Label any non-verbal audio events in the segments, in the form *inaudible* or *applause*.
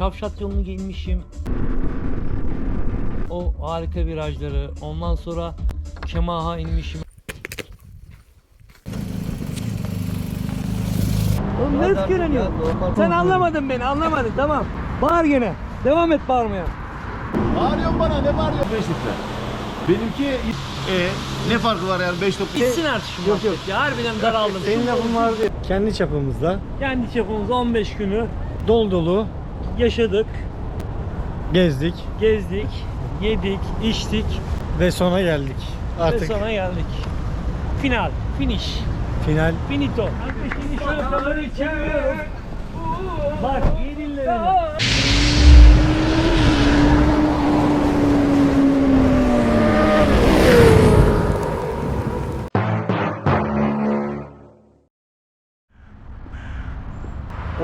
Şavşat yolunu gelmişim. O harika virajları. Ondan sonra Kemaha inmişim. Oğlum ne öfkeleniyor? Sen anlamadın beni anlamadın tamam. Bağır gene. Devam et bağırmaya. Bağırıyorsun bana ne bağırıyorsun? 5 litre. Benimki e, ne farkı var yani 5 litre? Gitsin artık şu yok, yok. ya. Harbiden daraldım. Senin lafın vardı. Kendi çapımızda Kendi çapımız 15 günü dolu dolu yaşadık, gezdik gezdik, yedik, içtik ve sona geldik. ve Artık sonra geldik. Final, finish, final. finito. Çeviriyorum. Bak beni.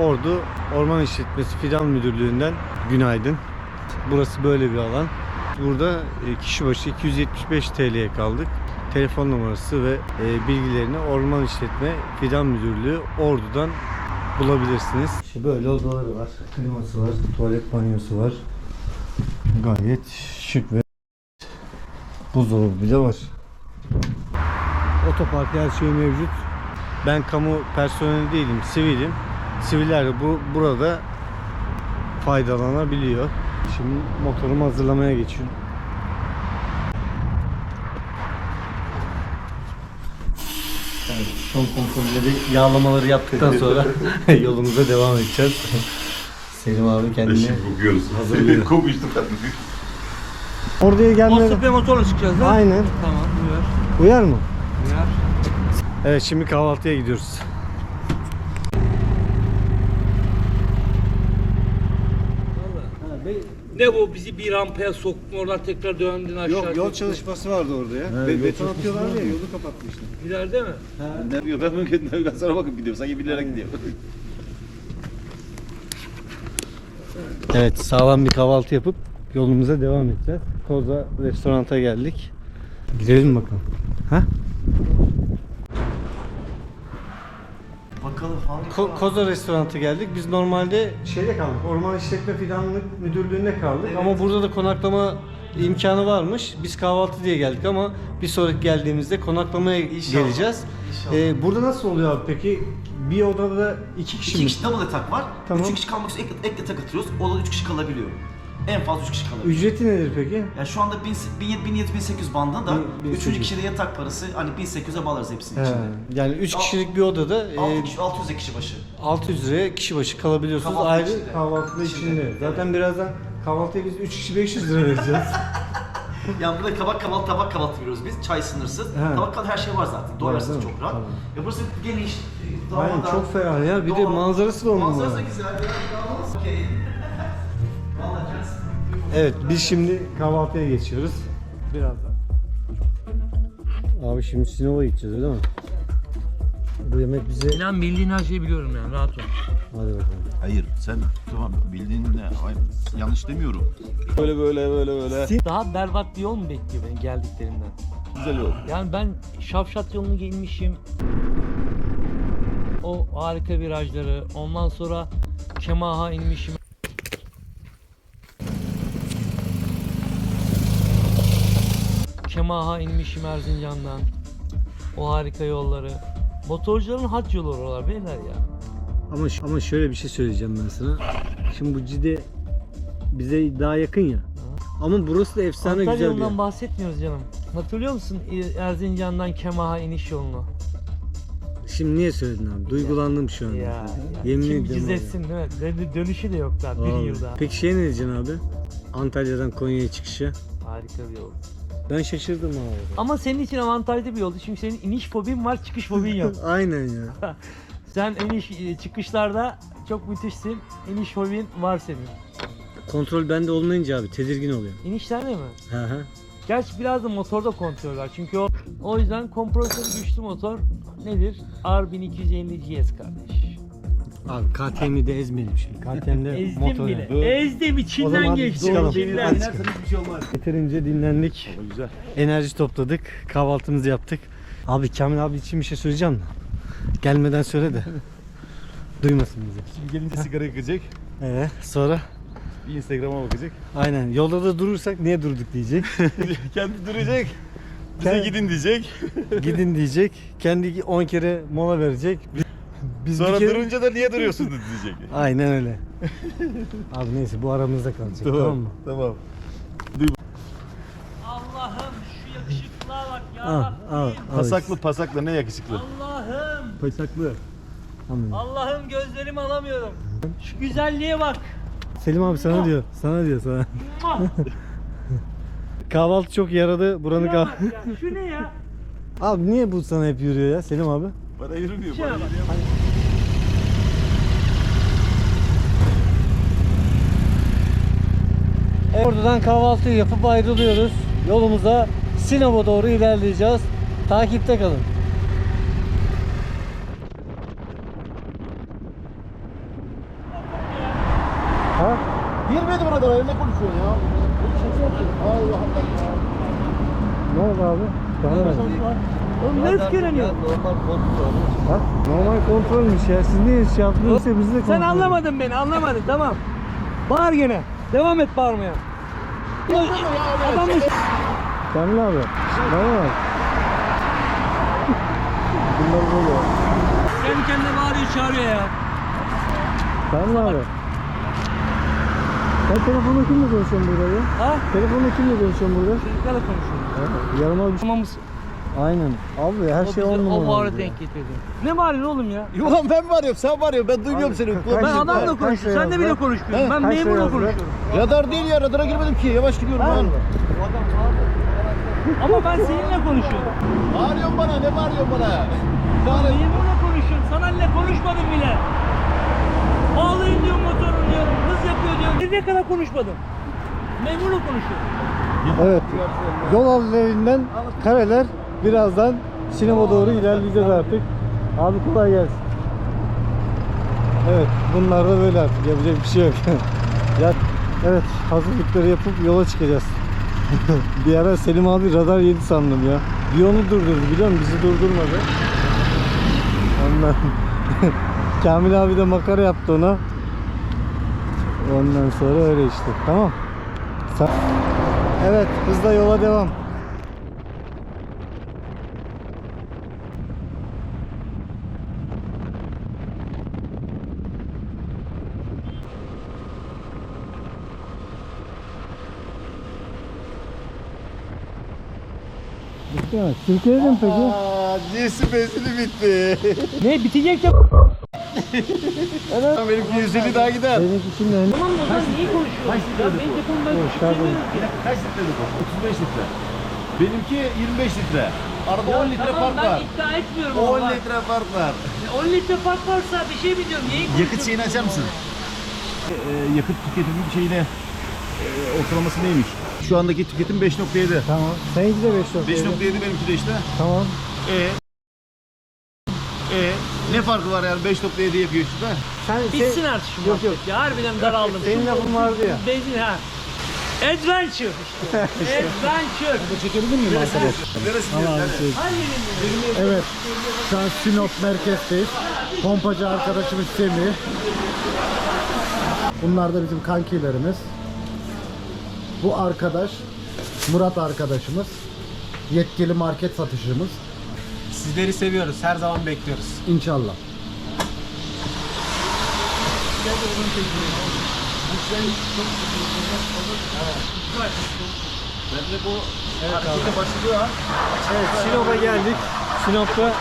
Ordu Orman İşletmesi Fidan Müdürlüğü'nden günaydın. Burası böyle bir alan. Burada e, kişi başı 275 TL'ye kaldık. Telefon numarası ve e, bilgilerini Orman İşletme Fidan Müdürlüğü Ordu'dan bulabilirsiniz. İşte böyle odaları var. Kliması var, tuvalet banyosu var. Gayet şık ve buzdolabı bile var. Otopark her şey mevcut. Ben kamu personeli değilim, sivilim. Siviller de bu burada faydalanabiliyor. Şimdi motorumu hazırlamaya geçiyorum. Evet, son kontrolleri, yağlamaları yaptıktan sonra *laughs* yolumuza devam edeceğiz. Selim abi kendini hazırlıyor. *laughs* Kokmuştum ben. Oraya gelmeden... Monster motorla çıkacağız lan. Aynen. Tamam, uyar. Uyar mı? Uyar. Evet şimdi kahvaltıya gidiyoruz. Ne bu bizi bir rampaya soktun oradan tekrar döndün aşağı. Yok yol soktun. çalışması vardı orada ya. Be beton atıyorlar ya yolu kapatmışlar. İleride mi? Ne yapıyor? Ben mümkün navigasyona bakıp gidiyorum. Sanki bilerek gidiyor. *laughs* Evet sağlam bir kahvaltı yapıp yolumuza devam edeceğiz. Koza restoranta geldik. Gidelim bakalım. Ha? Ko- Koza restoranta geldik. Biz normalde şeyde kaldık. Orman İşletme Fidanlık Müdürlüğü'nde kaldık. Ama burada da konaklama imkanı varmış. Biz kahvaltı diye geldik ama bir sonraki geldiğimizde konaklamaya geleceğiz. Ee, burada nasıl oluyor abi peki? Bir odada iki kişi İki mi? kişi double yatak var. Tamam. Üç kişi kalmak için ek, ek yatak atıyoruz. O da üç kişi kalabiliyor. En fazla üç kişi kalabiliyor. Ücreti nedir peki? Yani şu anda 1700-1800 bandında da Bin- üçüncü 1800. kişide yatak parası hani 1800'e bağlarız hepsini He, içinde. yani 3 kişilik bir odada e, 6 kişi, 600 kişi başı. 600 liraya kişi başı kalabiliyorsunuz. Kahvaltı Ayrı içinde. kahvaltıda İçinde. içinde. Zaten birazdan kahvaltıya biz 3 kişi 500 lira vereceğiz. *laughs* *laughs* Yani burada kabak kahvaltı, tabak kahvaltı veriyoruz biz. Çay sınırsız. He. Tabak kahvaltı her şey var zaten. değil Doyarsınız mi? çok rahat. Tamam. Ya burası geniş. e, Aynen çok ferah ya. Bir de manzarası da on Manzarası da güzel. ya. Okey. Evet biz şimdi kahvaltıya geçiyoruz. Birazdan. Abi şimdi Sinop'a gideceğiz öyle mi? Bu yemek bize... İnan bildiğin her şeyi biliyorum yani rahat ol. Hadi bakalım. Hayır sen tamam bildiğin ne? Hayır, yanlış demiyorum. Böyle böyle böyle böyle. Daha berbat bir yol mu bekliyor beni geldiklerimden? Güzel yol. Yani ben Şavşat yolunu gelmişim. O harika virajları. Ondan sonra Kemaha inmişim. Kemaha inmişim Erzincan'dan. O harika yolları. Motorcuların haç yolu oralar beyler ya. Ama ama şöyle bir şey söyleyeceğim ben sana. Şimdi bu Cide bize daha yakın ya. Ama burası da efsane güzel bir yer. bahsetmiyoruz canım. Hatırlıyor musun Erzincan'dan Kemaha iniş yolunu? Şimdi niye söyledin abi? Duygulandım şu an. Ya, Yemin kim ediyorum. cız etsin değil mi? Dön- Dönüşü de yok daha bir Abi. yılda. Peki şey ne diyeceksin abi? Antalya'dan Konya'ya çıkışı. Harika bir yol. Ben şaşırdım abi. Ama senin için avantajlı bir yoldu çünkü senin iniş fobin var, çıkış fobin yok. *laughs* Aynen ya. *laughs* Sen iniş e, çıkışlarda çok müthişsin. İniş fobin var senin. Kontrol bende olmayınca abi tedirgin oluyorum. İnişlerde mi? Hı hı. Gerçi biraz da motorda kontrol var. Çünkü o o yüzden kompresörü güçlü motor nedir? R1250 GS kardeş. Abi KTM'i de ezmeyelim şimdi. KTM'de Ezdim motor. bile. yani. Ezdim O içinden zaman geçtim. çıkalım. içinden. Hadi çıkalım. hiçbir şey olmaz. Yeterince dinlendik. Güzel. Enerji topladık. Kahvaltımızı yaptık. Abi Kamil abi için bir şey söyleyeceğim mi? Gelmeden söyle de. *laughs* Duymasın bizi. Şimdi gelince sigara yakacak. Ee, sonra Bir Instagram'a bakacak. Aynen. Yolda da durursak niye durduk diyecek. *laughs* Kendi duracak. Bize Kend- gidin diyecek. Gidin diyecek. Kendi 10 kere mola verecek. Biz- Biz Sonra bir kere... durunca da niye duruyorsun diyecek. *laughs* Aynen öyle. Abi neyse bu aramızda kalacak tamam, mı? Tamam. Allah'ım şu yakışıklığa bak ya Al, al, Rabbim. al. Pasaklı pasaklı ne yakışıklı. Allah'ım. Pasaklı. Tamam. Allah'ım gözlerimi alamıyorum. Şu güzelliğe bak. Selim abi sana diyor. Sana diyor sana. Muah! *laughs* Kahvaltı çok yaradı. Buranın Şuna kah... bak ya, Şu ne ya? Abi niye bu sana hep yürüyor ya Selim abi? Bana yürümüyor. Şuna Bana bak. Oradan kahvaltı yapıp ayrılıyoruz. Yolumuza Sinop'a doğru ilerleyeceğiz. Takipte kalın. Ha? Girmedi buna da ne konuşuyorsun ya? Allah Allah. Ne oldu abi? Bana ver. Oğlum ne öfkeleniyor? Normal kontrolmüş ya. Siz niye şey yaptınız? İşte biz de Sen kontrol- anlamadın beni anlamadın tamam. Bağır gene. Devam et bağırmaya. Adam da Kamil abi. Bana bak. Bunlar böyle. kendi kendine bağırıyor çağırıyor ya. Kamil abi. Sen telefonla kimle konuşuyorsun burada ya? Ha? Telefonla kimle konuşuyorsun burada? Çocuklarla konuşuyor. Yarım abi. Tamam mısın? Aynen. Abi her O şey on numara. o ya. denk getirdi. Ne bağırıyorsun oğlum ya? Ulan ben mi arıyorum sen mi arıyorsun ben duymuyorum seni. Ben adamla konuşuyorum. Sen de bile konuşmuyorsun. Ben memurla yazdı? konuşuyorum. Radar değil ya radara girmedim ki yavaş gidiyorum lan. Ama ben seninle konuşuyorum. Bağırıyorsun bana ne bağırıyorsun bana? Ben Bağırıyorsun. memurla konuşuyorum. Sanayla konuşmadım bile. Bağlayın diyorum motorun diyorum. Hız yapıyor diyorum. Nereye kadar konuşmadım? Memurla konuşuyorum. Evet. Yol havlilerinden kareler birazdan sinema doğru ilerleyeceğiz artık. Abi kolay gelsin. Evet, bunlar da böyle artık yapacak bir şey yok. *laughs* ya evet, hazırlıkları yapıp yola çıkacağız. *laughs* bir ara Selim abi radar yedi sandım ya. Bir onu durdurdu biliyor musun? Bizi durdurmadı. Ondan *laughs* Kamil abi de makara yaptı ona. Ondan sonra öyle işte. Tamam. Evet, hızla yola devam. Mi? Türkiye'de mi peki? Aa, Nesi benzini bitti. *laughs* Ne bitecek ya? Benimki 150 daha gider. Benimki şimdi hani Tamam o zaman niye konuşuyorsun? Ya benim telefonum ben Boş ver bunu. Kaç litre bu? 35 litre. Benimki 25 litre. Arada 10 litre tamam, fark ben var. iddia etmiyorum 10 ama. litre fark var. 10 litre fark varsa bir şey mi diyorum? Niye Yakıt şeyini açar mısın? Ee, yakıt tüketimi şeyine e, ortalaması neymiş? Şu andaki tüketim 5.7. Tamam. Seninki de 5 yok. 5.7 benimki de işte. Tamam. E e ne farkı var yani 5.7 yapıyor işte. Sen, Bitsin artık şu Yok, yok. ya. Harbiden daraldım. Senin lafın vardı ya. Benzin ha. Adventure işte. *laughs* Adventure. Çekebilir miyim arkadaş? Neresi şey. Evet. Şu an Sinop merkezdeyiz. Pompacı arkadaşımız Semih. Bunlar da bizim kankilerimiz. Bu arkadaş Murat arkadaşımız. Yetkili market satıcımız. Sizleri seviyoruz. Her zaman bekliyoruz. İnşallah. Bu harekete başladığı an Evet Sinop'a geldik. Sinop'ta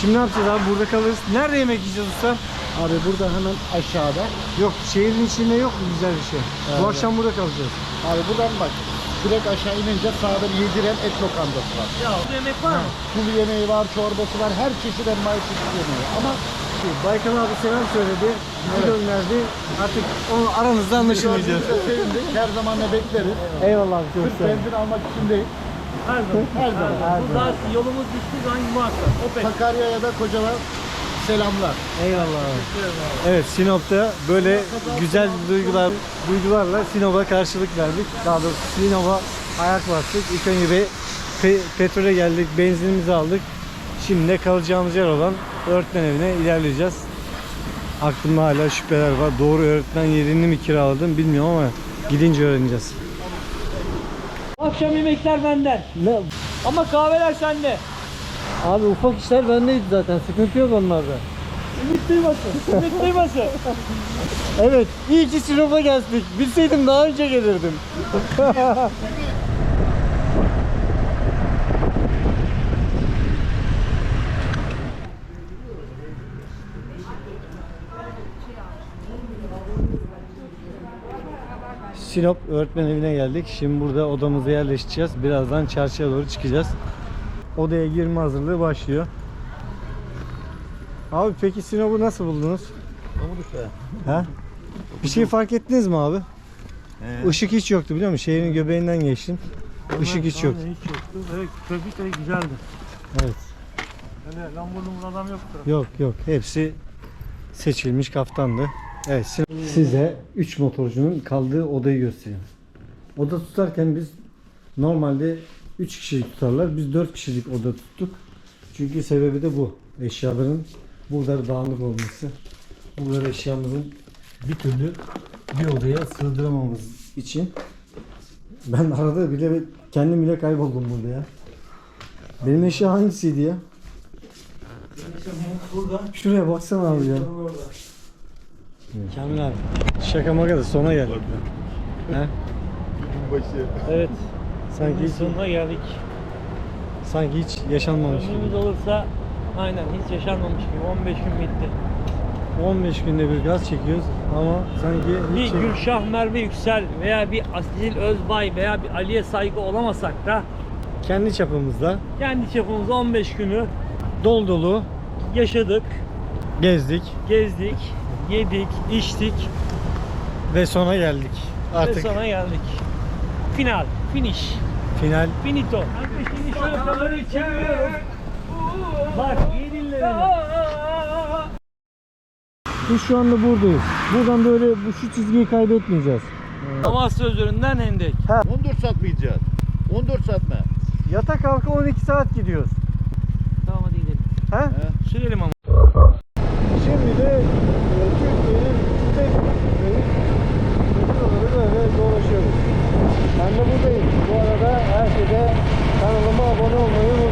Şimdi ne yapacağız abi? Burada kalırız. Nerede yemek yiyeceğiz usta? Abi burada hemen aşağıda. Yok şehrin içinde yok mu güzel bir şey? Bu akşam burada kalacağız. Abi buradan bak. Direkt aşağı inince sağda bir yediren et lokantası var. Ya bu yemek var mı? Sulu yemeği var, çorbası var. Her çeşit envai çeşit yemeği. Ama Baykal abi selam söyledi. Bizi gönderdi. Artık onu aranızda sevindik. Her zaman da bekleriz. Eyvallah abi çok Sırf sağ ol. benzin almak için değil. Her zaman. Her zaman. Bu daha yolumuz düştüğü zaman muhakkak. Opet. Sakarya'ya da kocaman selamlar. Eyvallah. Evet Sinop'ta böyle güzel duygular duygularla Sinop'a karşılık verdik. Daha doğrusu Sinop'a ayak bastık. İlk önce bir pe- petrole geldik, benzinimizi aldık. Şimdi de kalacağımız yer olan öğretmen evine ilerleyeceğiz. aklımda hala şüpheler var. Doğru öğretmen yerini mi kiraladım bilmiyorum ama gidince öğreneceğiz. Akşam yemekler benden. Ne? Ama kahveler sende. Abi ufak işler bendeydi zaten. Sıkıntı yok onlarda. Ümit duymasın. Ümit duymasın. Evet, iyi ki Sinop'a geldik. Bilseydim daha önce gelirdim. *laughs* Sinop öğretmen evine geldik. Şimdi burada odamıza yerleşeceğiz. Birazdan çarşıya doğru çıkacağız. Odaya girme hazırlığı başlıyor. Abi peki Sinop'u nasıl buldunuz? Pamuk be. He? Bir şey fark ettiniz mi abi? Işık hiç yoktu biliyor musun? Şehrin göbeğinden geçtim. Işık hiç yoktu. Hiç yoktu. Evet, trafik de güzeldi. Evet. Yani lambur adam yoktu. Yok yok. Hepsi seçilmiş kaftandı. Evet. sin- Size 3 motorcunun kaldığı odayı göstereyim. Oda tutarken biz normalde 3 kişilik tutarlar. Biz 4 kişilik oda tuttuk. Çünkü sebebi de bu. Eşyaların burada dağınık olması. Burada eşyamızın bir türlü bir odaya sığdıramamız için. Ben arada bile kendim bile kayboldum burada ya. Benim eşya hangisiydi ya? Şuraya baksana abi ya. Kamil abi. Şaka maka da sona geldik. He? Başı. Evet. Sanki hiç, Sonuna geldik. sanki hiç yaşanmamış Ömrümüz gibi. olursa aynen hiç yaşanmamış gibi 15 gün bitti. 15 günde bir gaz çekiyoruz ama sanki Bir hiç Gülşah Merve Yüksel veya bir Asil Özbay veya bir Ali'ye saygı olamasak da kendi çapımızda kendi çapımızda 15 günü dolu dolu yaşadık, gezdik gezdik, yedik, içtik ve sona geldik. ve Artık sonra geldik. Final, finish, Final. Finito. Ateşini şarkıları çeviriyorum. Bak yenilere. Biz şu anda buradayız. Buradan böyle bu şu çizgiyi kaybetmeyeceğiz. Havas sözlerinden hendek. Ha. 14 saat mi gideceğiz? 14 saat mi? Yata kalka 12 saat gidiyoruz. Tamam hadi gidelim. Ha? He. Sürelim ama. Şimdi de Türkiye'nin tek böyle dolaşıyoruz. Ben de buradayım. Bu arada her şeyde kanalıma abone olmayı unutmayın.